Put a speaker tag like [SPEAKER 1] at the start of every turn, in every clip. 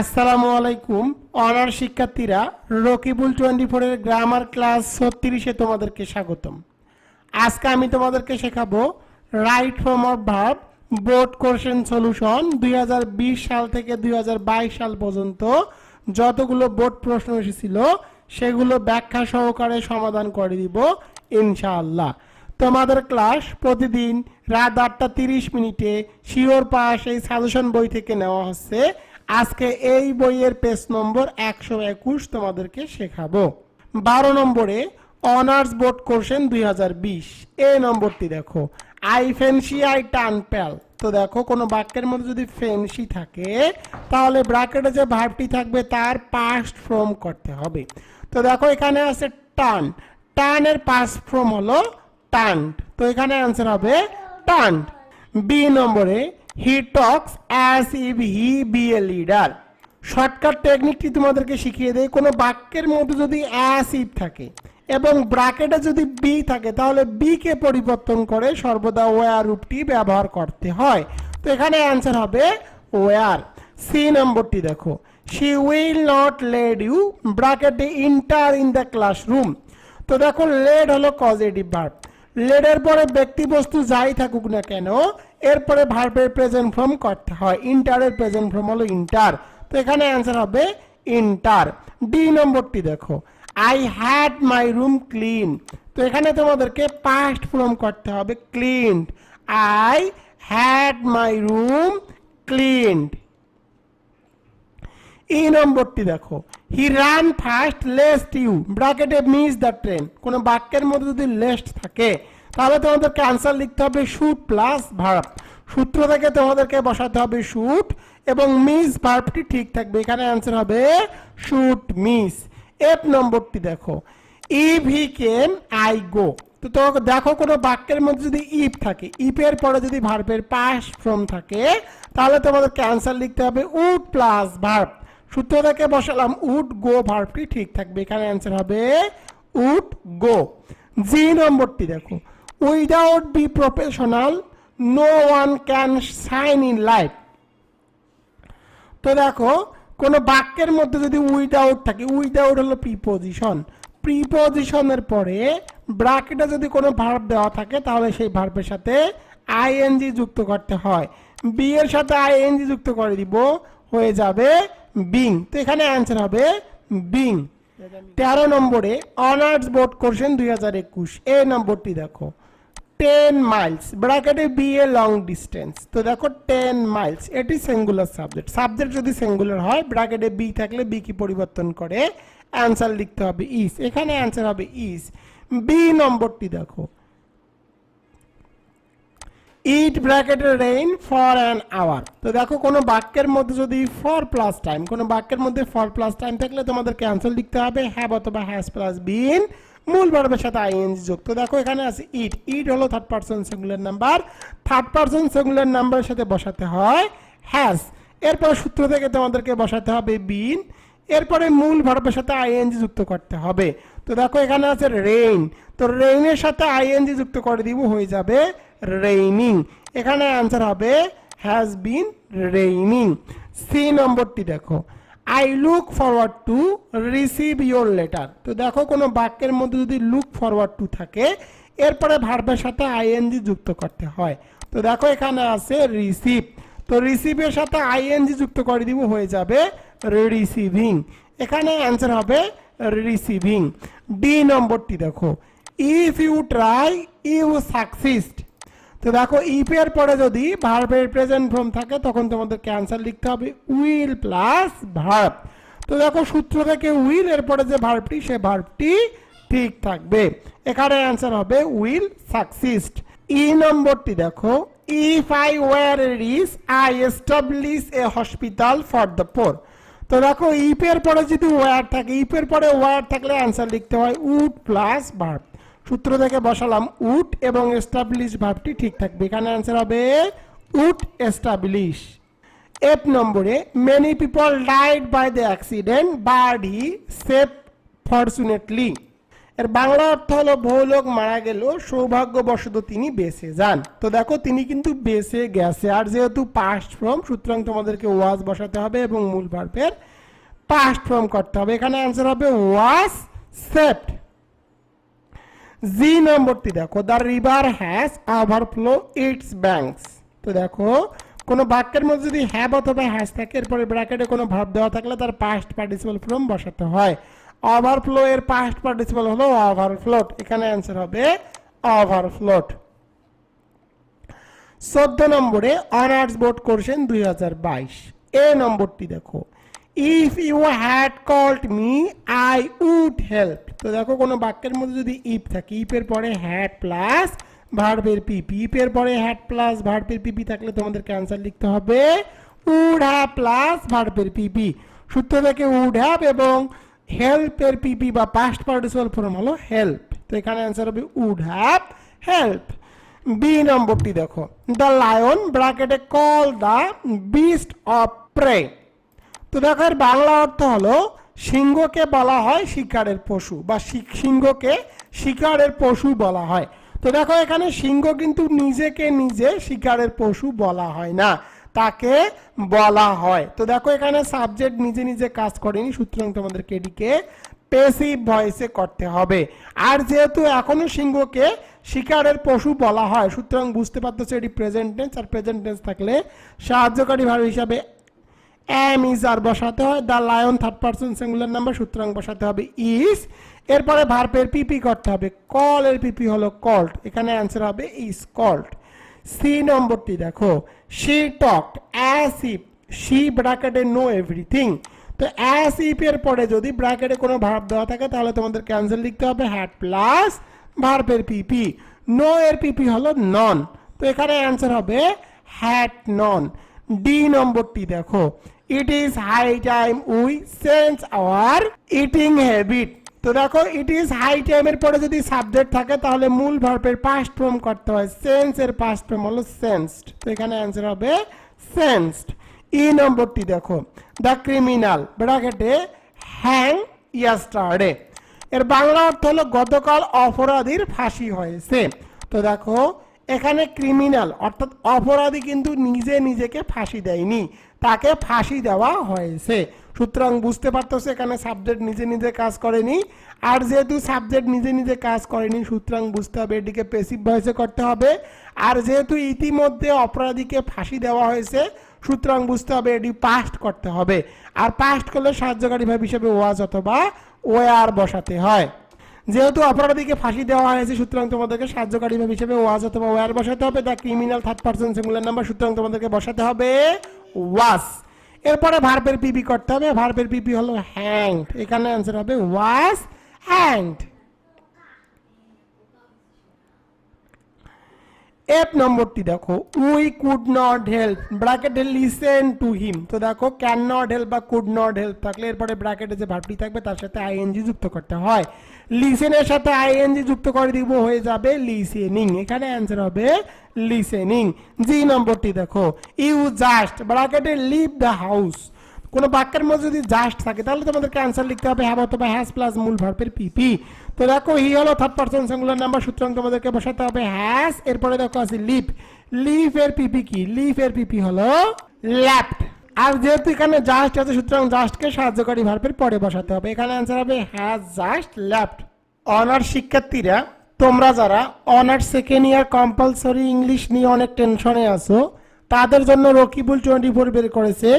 [SPEAKER 1] আসসালামু আলাইকুম অনার শিক্ষার্থীরা, রকিবুল টোয়েন্টি ফোরের গ্রামার ক্লাস ছত্রিশে তোমাদেরকে স্বাগতম। আজকে আমি তোমাদেরকে শেখাবো right form of verb board question solution দুই হাজার বিশ সাল থেকে দুই হাজার বাইশ সাল পর্যন্ত যতগুলো বোর্ড প্রশ্ন এসেছিল, সেগুলো ব্যাখ্যা সহকারে সমাধান করে দিব, ইনশাআল্লাহ। তোমাদের ক্লাস প্রতিদিন রাত আটটা তিরিশ মিনিটে শিওর পাস এই সাজেশন বই থেকে নেওয়া হচ্ছে। আজকে এই বইয়ের পেজ নম্বর একশো একুশ তোমাদেরকে শেখাবো। বারো নম্বরে অনার্স বোর্ড কোশ্চেন দুই হাজার বিশ। এই নম্বরটি দেখো আই ফেন্সি আই টান প্যাল তো দেখো, কোনো বাক্যের মধ্যে যদি ফেন্সি থাকে, তাহলে ব্র্যাকেটে যে ভার্বটি থাকবে, তার পাস্ট ফর্ম করতে হবে। তো দেখো, এখানে আছে টান টানের পাস্ট ফর্ম হলো টান্ড তো এখানে অ্যান্সার হবে টান্ড বি নম্বরে he talks as if he be a leader shortcut টেকনিকটি তোমাদেরকে শিখিয়ে দেয় কোনো বাক্যের মধ্যে যদি অ্যাস ইভ থাকে এবং ব্র্যাকেটে যদি বি থাকে, তাহলে বি কে পরিবর্তন করে সর্বদা ওয়ার রূপটি ব্যবহার করতে হয়। তো এখানে অ্যান্সার হবে ওয়ার সি নম্বরটি দেখো। She will not let you ব্র্যাকেটে ইন্টার ইন দ্য ক্লাসরুম তো দেখো লেড হলো পজিটিভ ভার্ব লেডের পরে ব্যক্তি বস্তু যাই থাকুক না কেন, এরপরে ভার্বের প্রেজেন্ট ফর্ম করতে হয়। ইন্টারের প্রেজেন্ট ফর্ম হলো ইন্টার তো এখানে অ্যান্সার হবে ইন্টার ডি নম্বরটি দেখো। I had my room clean তো এখানে তোমাদেরকে পাস্ট ফর্ম করতে হবে cleaned I had my room cleaned এই নম্বরটি দেখো। He ran fast lest you ব্র্যাকেটে মিস দ্য ট্রেন কোনো বাক্যের মধ্যে যদি লেস্ট থাকে, তাহলে তোমাদেরকে আনসার লিখতে হবে শুট প্লাস ভার্ব সূত্র থেকে তোমাদেরকে বসাতে হবে শুট এবং মিস ভার্বটি ঠিক থাকবে। এখানে আনসার হবে শুট মিস এফ নম্বরটি দেখো। If he came I go তো তোমাকে দেখো, কোনো বাক্যের মধ্যে যদি ইফ থাকে ইফের পরে যদি ভার্বের পাস ফ্রম থাকে, তাহলে তোমাদেরকে অ্যান্সার লিখতে হবে উড প্লাস ভার্ব। সূত্র থেকে বসালাম উড, গো, ভার্বটি ঠিক থাকবে। এখানে অ্যান্সার হবে উড, গো। জি নম্বরটি দেখো। Without be professional no one can shine in life তো দেখো, কোনো বাক্যের মধ্যে যদি উইদাউট থাকে উইদাউট হলো প্রিপোজিশন প্রিপোজিশনের পরে ব্র্যাকেটে যদি কোনো ভার্ব দেওয়া থাকে, তাহলে সেই ভার্বের সাথে আইএনজি যুক্ত করতে হয়। বি এর সাথে আইএনজি যুক্ত করে দিব, হয়ে যাবে বিং। তো এখানে অ্যান্সার হবে বিং। তেরো নম্বরে অনার্স বোর্ড কোশ্চেন দুই হাজার একুশ। এ নম্বরটি দেখো। টেন মাইলস ব্র্যাকেটে বি এ লং ডিস্টেন্স তো দেখো টেন মাইলস এটি সিঙ্গুলার সাবজেক্ট সাবজেক্ট যদি সিঙ্গুলার হয় ব্র্যাকেটে বি থাকলে বি কি পরিবর্তন করে? অ্যান্সার লিখতে হবে ইস এখানে অ্যান্সার হবে ইস বি নম্বরটি দেখো। ইট ব্র্যাকেটে রেইন ফর অ্যান আওয়ার তো দেখো, কোনো বাক্যের মধ্যে যদি ফর প্লাস টাইম কোনো বাক্যের মধ্যে ফর প্লাস টাইম থাকলে তোমাদেরকে অ্যান্সার লিখতে হবে হ্যাভ অথবা হ্যাজ প্লাস বিন মূল ভার্বের সাথে আইএনজি যুক্ত। দেখো, এখানে আছে ইট ইট হলো third person singular number third person singular নাম্বারের সাথে বসাতে হয় হ্যাজ এরপর সূত্র থেকে তোমাদেরকে বসাতে হবে বিন এরপরে মূল ভার্বের সাথে আইএনজি যুক্ত করতে হবে। তো দেখো, এখানে আছে রেইন তো রেইনের সাথে আইএনজি যুক্ত করে দিব, হয়ে যাবে রেইনিং এখানে অ্যান্সার হবে হ্যাজ বিন রেইনিং সি নম্বরটি দেখো। I look forward to receive your letter তো দেখো, কোনো বাক্যের মধ্যে যদি লুক ফরওয়ার্ড টু থাকে, এরপরে ভার্বের সাথে আইএনজি যুক্ত করতে হয়। তো দেখো, এখানে আছে রিসিভ তো রিসিভের সাথে আইএনজি যুক্ত করে দিব, হয়ে যাবে রিসিভিং এখানে অ্যান্সার হবে রিসিভিং ডি নম্বরটি দেখো। If you try you succeed তো দেখো ইফের পরে যদি ভার্বের প্রেজেন্ট ফর্ম থাকে, তখন তোমাদেরকে অ্যান্সার লিখতে হবে উইল প্লাস ভার্ব তো দেখো, সূত্র থেকে উইল এর পরে যে ভার্বটি সে ভার্বটি ঠিক থাকবে। এখানে অ্যান্সার হবে উইল সাকসিস্ট ই নম্বরটি দেখো if I were rich I establish a hospital for the poor তো দেখো ইপের পরে যদি ওয়ার থাকে ইপের পরে ওয়ার থাকলে অ্যান্সার লিখতে হয় উড প্লাস ভার্ব সূত্র থেকে বসালাম উড এবং এস্টাবলিশ ভাবটি ঠিক থাকবে। এখানে অ্যান্সার হবে উড এস্টাবলিশ এফ নম্বরে many people died by the accident but he save fortunately এর বাংলা অর্থ হলো, বহু লোক মারা গেল, সৌভাগ্যবশত তিনি বেঁচে যান। তো দেখো, তিনি কিন্তু বেঁচে গেছে। আর যেহেতু পাস্ট ফর্ম সুতরাং তোমাদেরকে ওয়াজ বসাতে হবে এবং মূল ভার্বের পাস্ট ফর্ম করতে হবে। এখানে অ্যান্সার হবে ওয়াজ সেপ্ট জি নম্বরটি দেখো the river has overflow its banks তো দেখো, কোনো বাক্যের মধ্যে যদি হ্যাভ অথবা হ্যাজ থাকে, এরপরে ব্র্যাকেটে কোনো ভাব দেওয়া থাকলে তার পাস্ট পার্টিসিপাল ফর্ম বসাতে হয়। ওভারফ্লো এর পাস্ট পার্টিসিপাল হলো ওভারফ্লোট এখানে অ্যান্সার হবে ওভারফ্লোট চোদ্দ নম্বরে অনার্স বোর্ড কোর্সেন দুই এ নম্বরটি দেখো if you had called me I would help তো দেখো, কোনো বাক্যের মধ্যে যদি ইফ থাকে ইফের পরে হ্যাড প্লাস ভার্বের পিপি ইফের পরে হ্যাড প্লাস ভার্বের পিপি থাকলে তোমাদেরকে অ্যান্সার লিখতে হবে উড হ্যাভ প্লাস ভার্বের পিপি সূত্র থেকে উড হ্যাভ এবং হেল্পের পিপি বা পাস্ট পার্টিসিপাল ফর্ম হলো হেল্প তো এখানে অ্যান্সার হবে উড হ্যাভ হেল্প বি নম্বরটি দেখো দ্য লায়ন ব্র্যাকেটে call the beast of prey তো দেখো এর বাংলা অর্থ হলো সিংহকে বলা হয় শিকারের পশু বা সিংহকে শিকারের পশু বলা হয়। তো দেখো এখানে সিংহ কিন্তু নিজেকে নিজে শিকারের পশু বলা হয় না, তাকে বলা হয়। তো দেখো এখানে সাবজেক্ট নিজে নিজে কাজ করেনি, সুতরাং তোমাদেরকে এটিকে পেসিভ ভয়েসে করতে হবে। আর যেহেতু এখনও সিংহকে শিকারের পশু বলা হয়, সুতরাং বুঝতে পারতেছে এটি প্রেজেন্ট টেন্স আর প্রেজেন্ট টেন্স থাকলে সাহায্যকারী ভাব হিসাবে এম ইজ আর বসাতে হয় the lion third person singular number সুতরাং বসাতে হবে ইজ এরপরে ভার্বের পিপি করতে হবে কল এর পিপি হলো কল্ড এখানে অ্যান্সার হবে ইজ কল্ড সি নম্বরটি দেখো she talked as if she ব্র্যাকেটে নো এভরিথিং তো অ্যাস ইফ এর পরে যদি ব্র্যাকেটে কোনো ভার্ব দেওয়া থাকে, তাহলে তোমাদের ক্যান্সেল লিখতে হবে হ্যাড প্লাস ভার্বের পিপি নো এর পিপি হলো নন তো এখানে অ্যান্সার হবে হ্যাট নন ডি নম্বরটি দেখো it is high time we change our eating habit তো দেখো ইট ইজ হাই টাইমের পরে যদি সাবজেক্ট থাকে, তাহলে মূল ভার্বের পাস্ট ফর্ম করতে হয়। সেন্স এর পাস্ট ফর্ম হলো সেন্সড তো এখানে অ্যান্সার হবে সেন্সড ই নম্বরটি দেখো দ্য ক্রিমিনাল ব্র্যাকেটে হ্যাং ইয়াস্টারডে এর বাংলা অর্থ হলো গতকাল অপরাধীর ফাঁসি হয়েছে। তো দেখো এখানে ক্রিমিনাল অর্থাৎ অপরাধী কিন্তু নিজে নিজেকে ফাঁসি দেয়নি, তাকে ফাঁসি দেওয়া হয়েছে। সুতরাং বুঝতে পারতেছে এখানে সাবজেক্ট নিজে নিজে কাজ করেনি, আর যেহেতু সাবজেক্ট নিজে নিজে কাজ করেনি, সুতরাং বুঝতে হবে এটিকে পেসিভ ভয়েসে করতে হবে। আর যেহেতু ইতিমধ্যে অপরাধীকে ফাঁসি দেওয়া হয়েছে, সুতরাং বুঝতে হবে এটি পাস্ট করতে হবে। আর পাস্ট করলে সাহায্যকারী ভাব হিসেবে ওয়াজ অথবা ওয়ার বসাতে হয়। যেহেতু অপরাধীকে ফাঁসি দেওয়া হয়েছে, সুতরাং তোমাদেরকে সাহায্যকারী হিসেবে ওয়াজ অথবা ওয়ার বসাতে হবে। The criminal third person singular number, সুতরাং তোমাদেরকে বসাতে হবে ওয়াস এরপরে ভার্বের পিপি করতে হবে। ভার্বের পিপি হলো হ্যাংড এখানে অ্যান্সার হবে ওয়াস হ্যাংড এফ নম্বরটি দেখো উই কুড নট হেল্প ব্র্যাকেটে লিসেন টু হিম তো দেখো ক্যান নট হেল্প বা কুড নট হেল্প থাকলে এরপরে ব্র্যাকেটে যে ভার্বটি থাকবে তার সাথে আইএনজি যুক্ত করতে হয়। লিসেনের সাথে আইএনজি যুক্ত করে দিব হয়ে যাবে লিসেনিং এখানে অ্যান্সার হবে লিসেনিং জি নম্বরটি দেখো ইউ জাস্ট ব্র্যাকেটে লিভ দ্য হাউস কোনো বাক্যের মধ্যে যদি জাস্ট থাকে, তাহলে তোমাদেরকে অ্যান্সার লিখতে হবে হ্যাভ অথবা হ্যাজ প্লাস মূল ভার্বের পিপি তো দেখো হি হলো থার্ড পার্সন সিঙ্গুলার নাম্বার সুতরাং তোমাদেরকে বসাতে হবে হ্যাজ এরপরে দেখো আছে লিভ লিভ এর পিপি কি? লিভ এর পিপি হলো ল্যাপ্ট আর যেহেতু এখানে জাস্ট আছে, সুতরাং জাস্টকে সাহায্যকারী ভার্বের পরে বসাতে হবে। এখানে অ্যান্সার হবে হ্যাজ জাস্ট ল্যাপ্ট অনার্স শিক্ষার্থীরা, তোমরা যারা honours second year compulsory English নিয়ে অনেক টেনশনে আছো, তাদের জন্য রকিবুল টোয়েন্টি ফোর বের করেছে।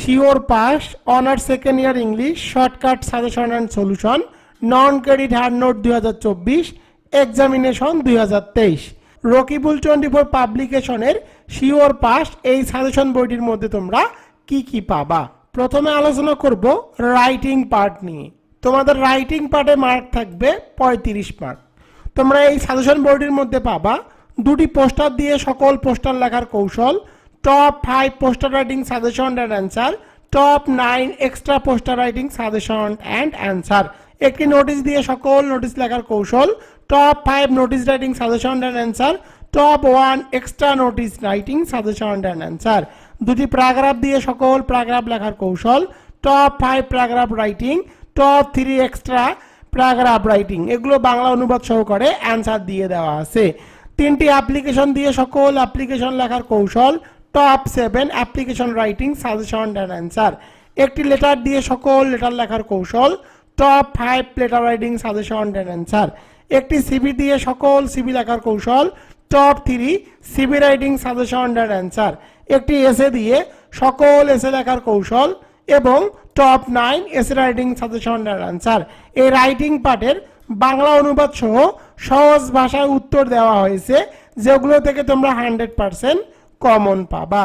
[SPEAKER 1] Sure pass honours second year English shortcut suggestion and solution non credit hand note দুই হাজার চব্বিশ এক্সামিনেশন দুই হাজার তেইশ। রকিবুল টোয়েন্টি ফোর পাবলিকেশনের শিওর পাস এই সাজেশন বইটির মধ্যে তোমরা কি কি পাবা? প্রথমে আলোচনা করব রাইটিং পার্ট নিয়ে। তোমাদের রাইটিং পার্টে মার্ক থাকবে পঁয়ত্রিশ মার্ক তোমরা এই সাজেশন বোর্ডের মধ্যে পাবা দুটি পোস্টার দিয়ে সকল পোস্টার লেখার কৌশল top five poster writing suggestion and answer top nine extra poster writing suggestion and answer একটি নোটিশ দিয়ে সকল নোটিশ লেখার কৌশল top five notice writing suggestion and answer top one extra notice writing suggestion and answer দুটি paragraph দিয়ে সকল paragraph লেখার কৌশল top five paragraph writing top three extra paragraph writing এগুলো বাংলা অনুবাদ সহকারে অ্যান্সার দিয়ে দেওয়া আছে। তিনটি অ্যাপ্লিকেশন দিয়ে সকল অ্যাপ্লিকেশন লেখার কৌশল top seven application writing suggestion and answer একটি লেটার দিয়ে সকল লেটার লেখার কৌশল top five letter writing suggestion and answer একটি সিবি দিয়ে সকল সিবি লেখার কৌশল top three CV writing suggestion and answer একটি এসে দিয়ে সকল এসে লেখার কৌশল এবং top nine essay writing suggestion and answer এই রাইটিং পার্টের বাংলা অনুবাদ সহ সহজ ভাষায় উত্তর দেওয়া হয়েছে, যেগুলো থেকে তোমরা হান্ড্রেড পার্সেন্ট কমন পাবা।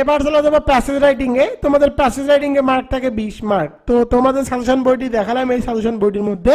[SPEAKER 1] এবার চলে যাব প্যাসেজ রাইটিং এ। তোমাদের প্যাসেজ রাইটিং এ মার্ক থাকে বিশ মার্ক তো তোমাদের সাজেশন বইটি দেখালাম এই সাজেশন বইটির মধ্যে।